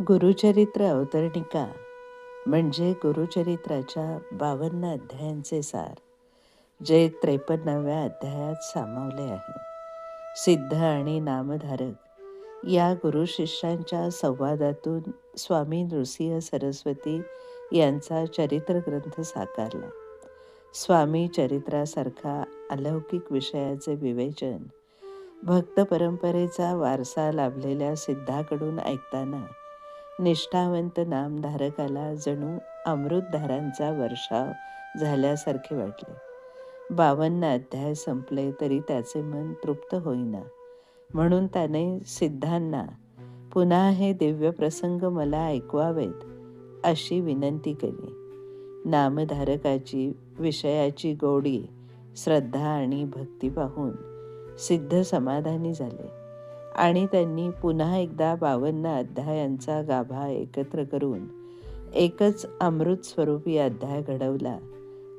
गुरुचरित्र अवतरणिका म्हणजे गुरुचरित्राच्या बावन्न अध्यायांचे सार जे त्रेपन्नाव्या अध्यायात सामावले आहे. सिद्ध आणि नामधारक या गुरुशिष्यांच्या संवादातून स्वामी नृसिंह सरस्वती यांचा चरित्र ग्रंथ साकारला. स्वामी चरित्रासारखा अलौकिक विषयाचे विवेचन भक्त परंपरेचा वारसा लाभलेल्या सिद्धाकडून ऐकताना निष्ठावंत नामधारकाला जणू अमृतधारांचा वर्षाव झाल्यासारखे वाटले. बावन्न अध्याय संपले तरी त्याचे मन तृप्त होईना. म्हणून त्याने सिद्धांना पुन्हा हे दिव्य प्रसंग मला ऐकवावेत अशी विनंती केली. नामधारकाची विषयाची गोडी श्रद्धा आणि भक्ती पाहून सिद्ध समाधानी झाले. आणि त्यांनी पुन्हा एकदा बावन्न अध्यायांचा गाभा एकत्र करून एकच अमृत स्वरूपी अध्याय घडवला.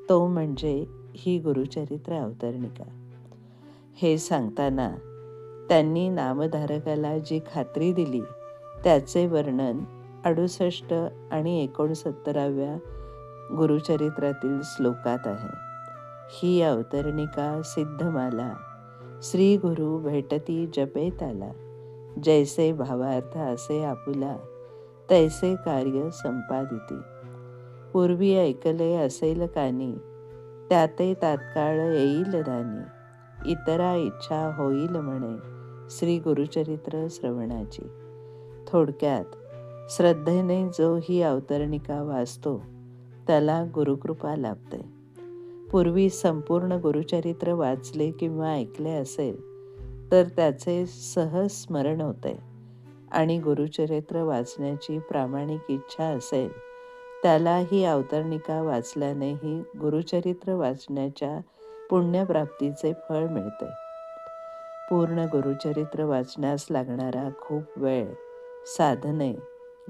तो म्हणजे ही गुरुचरित्र अवतरणिका. हे सांगताना त्यांनी नामधारकाला जी खात्री दिली त्याचे वर्णन अडुसष्ट आणि एकोणसत्तराव्या गुरुचरित्रातील श्लोकात आहे. ही अवतरणिका सिद्धमाला श्री गुरु भेटती जपेत आला जैसे भावार्थ असे आपुला तैसे कार्य संपादिती. पूर्वी ऐकले असेल कानी त्याते तात्काळ येईल दानी. इतरा इच्छा होईल म्हणे श्री गुरुचरित्र श्रवणाची. थोडक्यात श्रद्धेने जो ही अवतरणिका वाचतो त्याला गुरुकृपा लाभते. पूर्वी संपूर्ण गुरुचरित्र वाचले किंवा ऐकले असेल तर त्याचे सहज स्मरण होते. आणि गुरुचरित्र वाचण्याची प्रामाणिक इच्छा असेल त्याला ही अवतरणिका वाचल्यानेही गुरुचरित्र वाचण्याच्या पुण्यप्राप्तीचे फळ मिळते. पूर्ण गुरुचरित्र वाचण्यास लागणारा खूप वेळ साधने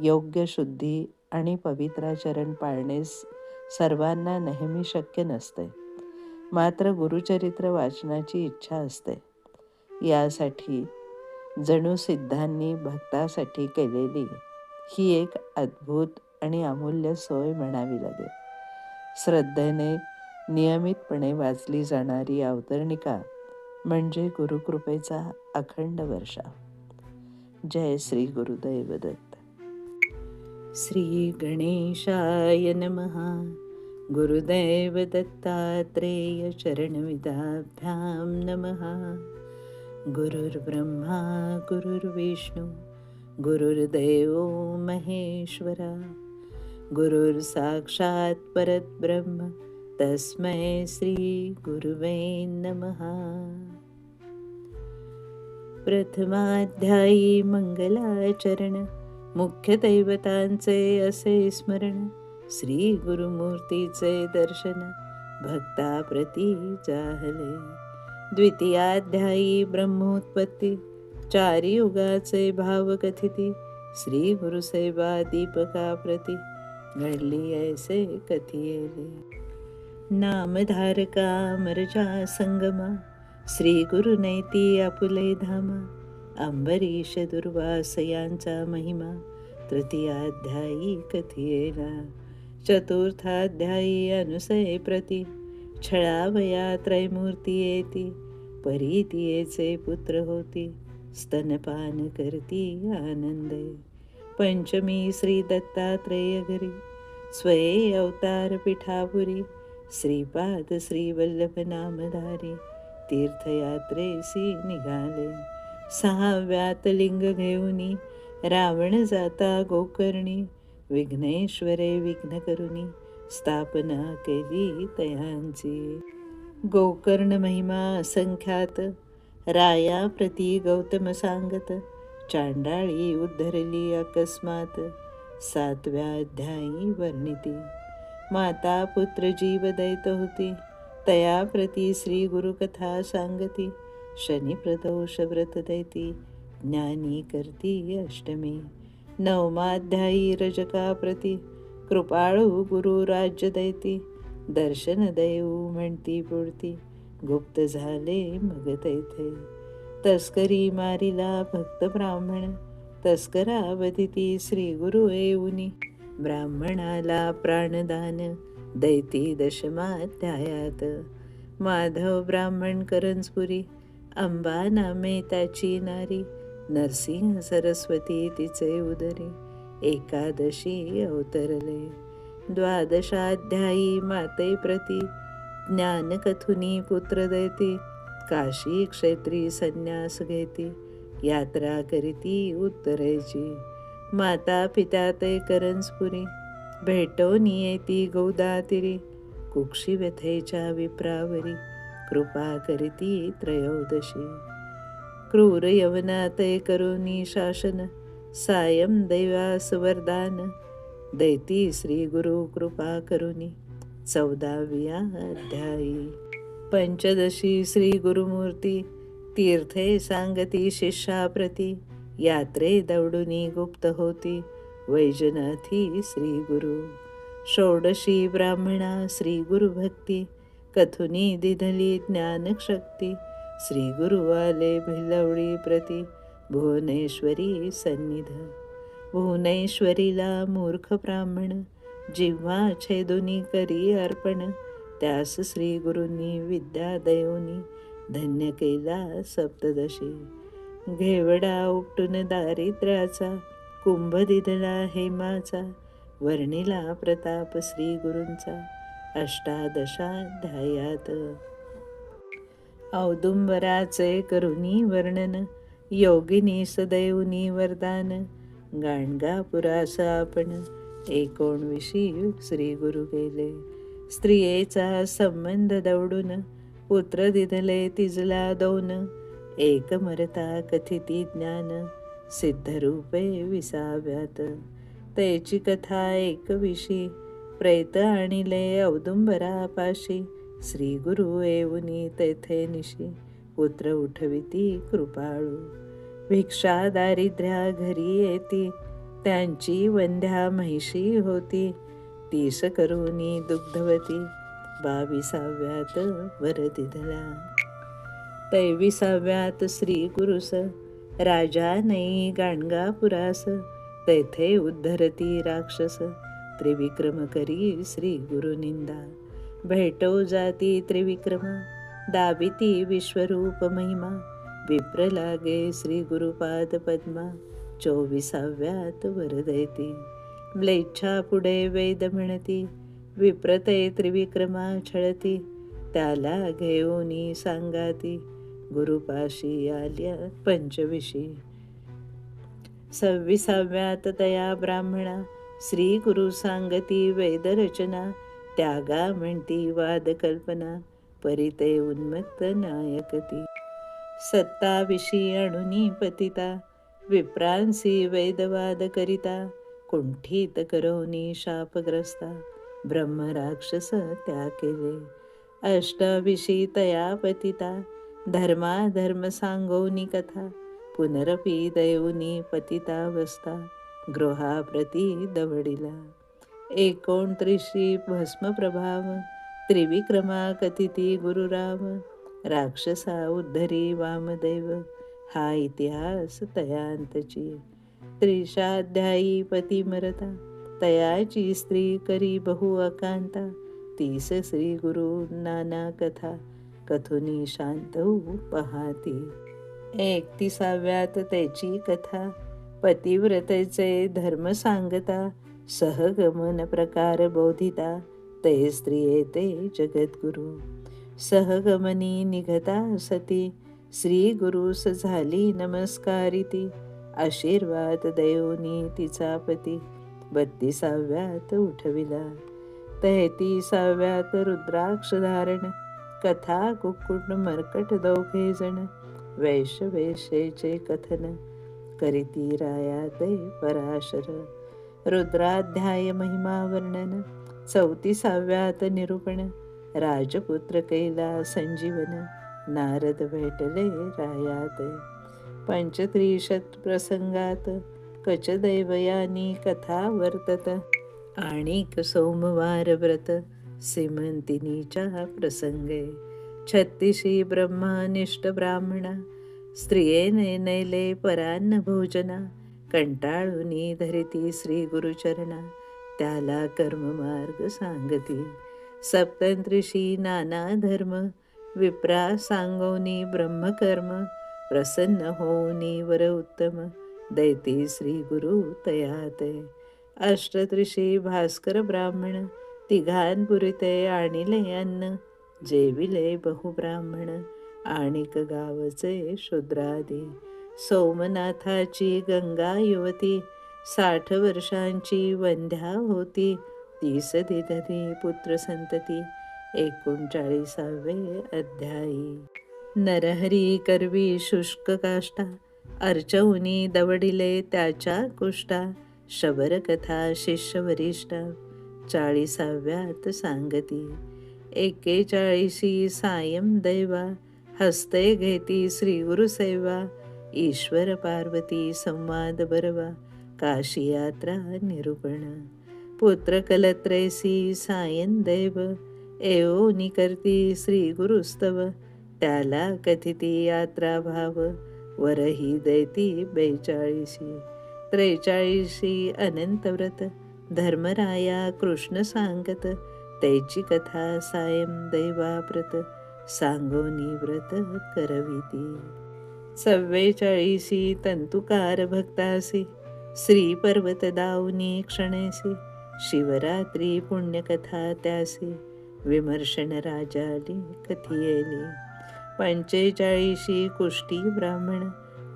योग्य शुद्धी आणि पवित्राचरण पाळणेस सर्वांना नेहमी शक्य नसते. मात्र गुरुचरित्र वाचनाची इच्छा असते. यासाठी जणू सिद्धांनी भक्तासाठी केलेली ही एक अद्भुत आणि अमूल्य सोय म्हणावी लागेल. श्रद्धेने नियमितपणे वाचली जाणारी अवतरणिका म्हणजे गुरुकृपेचा अखंड वर्षा. जय श्री गुरुदैवदत्त. श्रीगणेशाय नमः। गुरुदेवदत्तात्रेयचरणमिदाभ्यां नमः। गुरुर्ब्रह्मा गुरुर्विष्णु गुरुर्देवो महेश्वरा। गुरुर्साक्षात् परत् तस्मै श्रीगुरुवे नमः। प्रथमाध्यायी मङ्गलाचरण मुख्य दैवतांचे असे स्मरण श्री गुरुमूर्तीचे दर्शन भक्ताप्रती जाहले. द्वितीयाध्यायी ब्रह्मोत्पत्ती चारी युगाचे भाव कथिती श्री गुरुसेवा दीपका प्रती घडली ऐसे कथियेले. नामधारका मरजा संगमा श्री गुरुनैती आपुले धामा अंबरीश दुर्वास यांचा महिमा तृतीयाध्यायी कथियेला चतुर्थाध्यायी अनुसये प्रती छळावया त्रैमूर्ती येती परीतीयेचे पुत्र होती स्तनपान करती आनंदे. पंचमी श्री दत्तात्रेय घरी स्वये अवतार पिठापुरी श्रीपाद श्रीवल्लभनामधारी नामधारी तीर्थयात्रेसी निघाले. सहाव्यात लिंग घेऊनी रावण जाता गोकर्णी विघ्नेश्वरे विघ्न करुनी स्थापना केली तयांची. गोकर्ण महिमा असंख्यात राया प्रती गौतम सांगत चांडाळी उद्धरली अकस्मात सातव्या अध्यायी वर्णिती. माता पुत्र जीव दैत होती तया प्रती श्री गुरुकथा सांगती शनी प्रदोष व्रत दैती ज्ञानी करती अष्टमी। नवमाध्यायी रजका प्रती कृपाळू गुरु राज्य दैती दर्शन देऊ म्हणती पुरती गुप्त झाले मग तैथे तस्करी मारिला भक्त ब्राह्मण तस्करा वधिती श्री गुरु येऊनी ब्राह्मणाला प्राणदान दैती दशमाध्यायात माधव ब्राह्मण करंजपुरी अंबा नामे त्याची नारी नरसिंह सरस्वती तिचे उदरे एकादशी अवतरले. द्वादशाध्यायी माते प्रती ज्ञानकथुनी पुत्र देती काशी क्षेत्री संन्यास घेती यात्रा करीती उत्तरेची. माता पिता ते करंजपुरी भेटो नियेती गौदातिरी कुक्षी व्यथेच्या विप्रावरी. कृपा करीती त्रयोदशी। क्रूर यवनाते करुणी शासन सायम दैवास वरदान दैती श्री गुरु कृपा करुनी चौदाव्या अध्यायी। पंचदशी श्री गुरुमूर्ती तीर्थे सांगती शिष्याप्रती यात्रे दौडुनी गुप्त होती वैजनाथी श्री गुरु। षोडशी ब्राह्मणा श्री गुरुभक्ती कथुनी दिधली ज्ञानशक्ती श्री गुरुवाले भिलवळी प्रती भुवनेश्वरी सन्निध. भुवनेश्वरीला मूर्ख ब्राह्मण जिव्हा छेदुनी करी अर्पण त्यास श्री गुरुंनी विद्या देऊनी धन्य केला सप्तदशी. घेवडा उपटून दारिद्र्याचा कुंभ दिधला हेमाचा वर्णिला प्रताप श्री गुरूंचा. अष्टादशाध्यायात. औदुंबराचे करुणी वर्णन योगिनी सदैवनी वरदान. गाणगापुरास आपण एकोणविशी श्री गुरु गेले. स्त्रियेचा संबंध दौडून पुत्र दिधले तिजला दोन. एक मरता कथिती ज्ञान सिद्धरूपे विसाव्यात. त्याची कथा एकविशी प्रेत आणिले औदुंबरापाशी श्री गुरु येऊनी तेथे निशी. पुत्र उठविती कृपाळू. भिक्षा दारिद्र्या घरी येती. त्यांची वंध्या म्हैशी होती. तीस करुनी दुग्धवती. बाविसाव्यात वरदिधला तैविसाव्यात श्री गुरुस राजा नई गाणगापुरास. तेथे उद्धरती राक्षस. त्रिविक्रम करी श्री गुरुनिंदा भेटो जाती त्रिविक्रम दाबिती विश्वरूप महिमा. विप्र लागे श्री गुरुपाद पद्मा चोवीसाव्यात वरदयती म्लेच्छा पुढे वेद म्हणती विप्रते त्रिविक्रमा छळती. त्याला घेऊनी सांगाती गुरुपाशी आल्या पंचविशी. सव्वीसाव्यात तया ब्राह्मणा श्री गुरु सांगती वेदरचना त्यागा म्हणती वाद कल्पना परिते उन्मत्त नायकती सत्ताविशी अणुनी पतिता विप्रांसी वेदवाद करिता कुंठित करोनी शापग्रस्ता ब्रह्मराक्षस त्या केले. अष्टविषयी तया पतिता धर्मा धर्म सांगोनी कथा पुनरपी देऊनी पतितावस्था गृहाप्रती दवडिला एकोणत्रिशी भस्मप्रभाव त्रिविक्रमा कथिती गुरुराव राक्षसा उद्धरी वामदेव हा इतिहास तयांतची। त्रिशाध्यायी पती मरता तयाची स्त्री करी बहु अकांता तीस श्री गुरु नाना कथा कथुनी शांत पहाती। एकतीसाव्यात त्याची कथा पतिव्रतेचे धर्म सांगता सहगमन प्रकार बोधिता ते स्त्रिये ते जगद्गुरु. सहगमनी निघता सती श्री गुरुस झाली नमस्कारिती. आशीर्वाद देऊनी तिचा पती बत्तीसाव्यात उठविला. तेहतीसाव्यात रुद्राक्ष धारण कथा कुक्कुट मरकट दोघे जण वैश्यवेशेचे कथन. करीती राया ते पराशर. रुद्राध्याय महिमा वर्णन. चौतीसाव्यात निरूपण. राजपुत्र कैला संजीवन. नारद भेटले रायात पंचत्रिशत प्रसंगात. कचदैवयानी कथा वर्तत. आणिक सोमवार व्रत. सिमंतिनीच्या प्रसंगे. छत्तीशी ब्रह्मानिष्ट ब्राह्मणा. स्त्रियेने नेले परान्न भोजना कंटाळूनी धरिती श्री गुरुचरणा त्याला कर्ममार्ग सांगती. सप्तंत्रिशी नाना धर्म विप्रा सांगोनी ब्रह्मकर्म प्रसन्न होऊनी वर उत्तम दैती श्री गुरु तयाते. अष्टत्रिशी भास्कर ब्राह्मण तिघांपुरिते आणिले अन्न जेविले बहुब्राह्मण आणिक गावचे शूद्रादी. सोमनाथाची गंगा युवती साठ वर्षांची वंध्या होती. तीस दिधरी पुत्र संतती एकोणचाळीसावे अध्यायी. नरहरी करवी शुष्क काष्टा अर्चवनी दवडिले त्याच्या कुष्टा. शबर कथा शिष्य चाळीसाव्यात सांगती. एकेचाळीशी सायम दैवा हस्ते घेती श्री गुरुसेवा ईश्वर पार्वती संवाद बरवा काशी यात्रा निरूपण। पुत्र कलत्रेसी सायन देव एओ निकर्ती श्री गुरुस्तव त्याला कथिती यात्रा भाव वरही दैती बेचाळीसी अनंत अनंतव्रत धर्मराया कृष्ण सांगत त्याची कथा सायम दैवाप्रत सांगोनी व्रत करविती. चव्वेचाळीसी तंतुकार भक्तासी श्री पर्वत दाऊनी क्षणेसी शिवरात्री पुण्यकथा त्यासी विमर्शन राजाली कथियेली. पंचेचाळीशी कुष्टी ब्राह्मण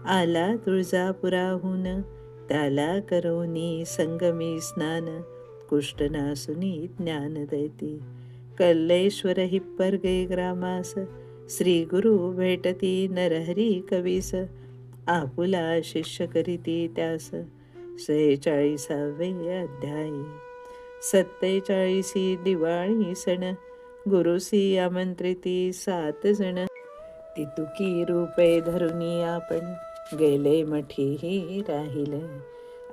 आला तुळजापुराहून त्याला करोनी संगमी स्नान कुष्ठनासुनी ज्ञान दैती. कल्लेश्वर हिप्परगे ग्रामास। श्री गुरु भेटती नरहरी कवीस। आपुला शिष्य करीती त्यास। सेहेचाळीसावे अध्यायी। सत्तेचाळीसी दिवाळी सण। गुरुसी आमंत्रिती सात जण। तितुकी रूपे धरुनी आपण। गेले मठीही राहिले।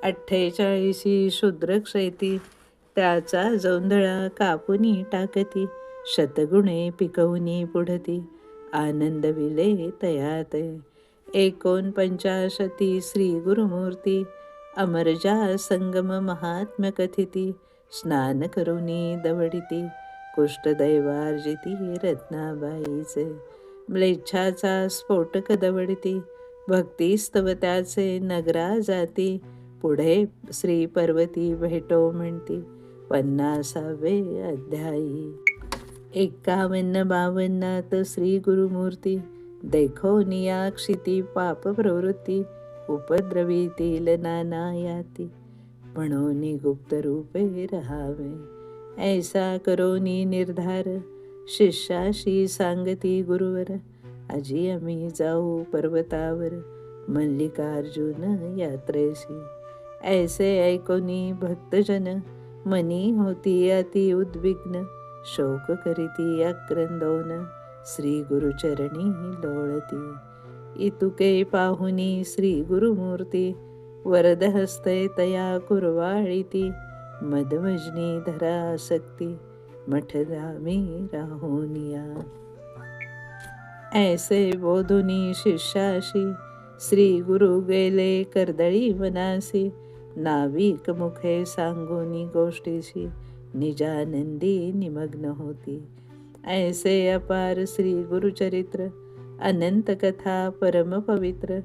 अठ्ठेचाळीसी शूद्र क्षेती त्याचा जोंधळा कापुनी टाकती शतगुणे पिकवणी पुढती. आनंद विले तयात एकोणपंचाशती श्री गुरुमूर्ती. अमरजा संगम महात्म्य कथिती स्नान करुनी दवडिती. कुष्ठदैवार्जिती रत्नाबाईचे म्लेच्छाचा स्फोटक दवडिती. भक्तीस्तव त्याचे नगरा जाती पुढे श्री पर्वती भेटो म्हणती. पन्नासावे अध्यायी. एकावन्न बावन्नात श्री गुरुमूर्ती. देखो नियाक्षिती पाप प्रवृत्ती. उपद्रवीतील नाना याती म्हणून गुप्त रूपे राहावे. ऐसा करोनी निर्धार. शिष्याशी सांगती गुरुवर. आजी आम्ही जाऊ पर्वतावर. मल्लिकार्जुन यात्रेशी. ऐसे ऐकोनी भक्तजन. मनी होती अति उद्विग्न शोक करीती अक्रंदोन श्री गुरुचरणी लोळती. इतुके पाहुनी श्री गुरुमूर्ती वरद हस्ते तया कुरवाळीती मदमजनी धरा आसक्ती मठधामी राहुनिया. ऐसे बोधुनी शिष्याशी श्री गुरु गेले कर्दळी वनासी नाविक मुखे सांगोनी गोष्टीशी निजानंदी निमग्न होती. ऐसे अपार श्री गुरुचरित्र अनंत कथा परम पवित्र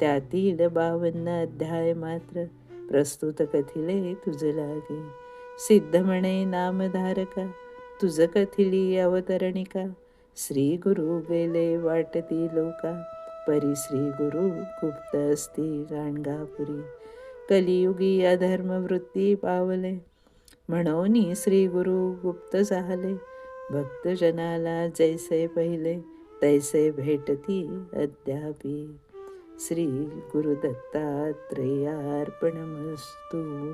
त्यातील बावन्न अध्याय मात्र प्रस्तुत कथिले तुझ लागे. सिद्ध म्हणे नामधारका तुझ कथिली अवतरणिका श्री गुरु गेले वाटती लोका परी श्री गुरु गुप्त असती गाणगापुरी कलियुगी अधर्म वृत्ती पावले. म्हणून श्री गुरु गुप्त झाले. भक्तजनाला जैसे पहिले तैसे भेटती अद्यापी. श्री गुरुदत्तात्रेयार्पणमस्तू.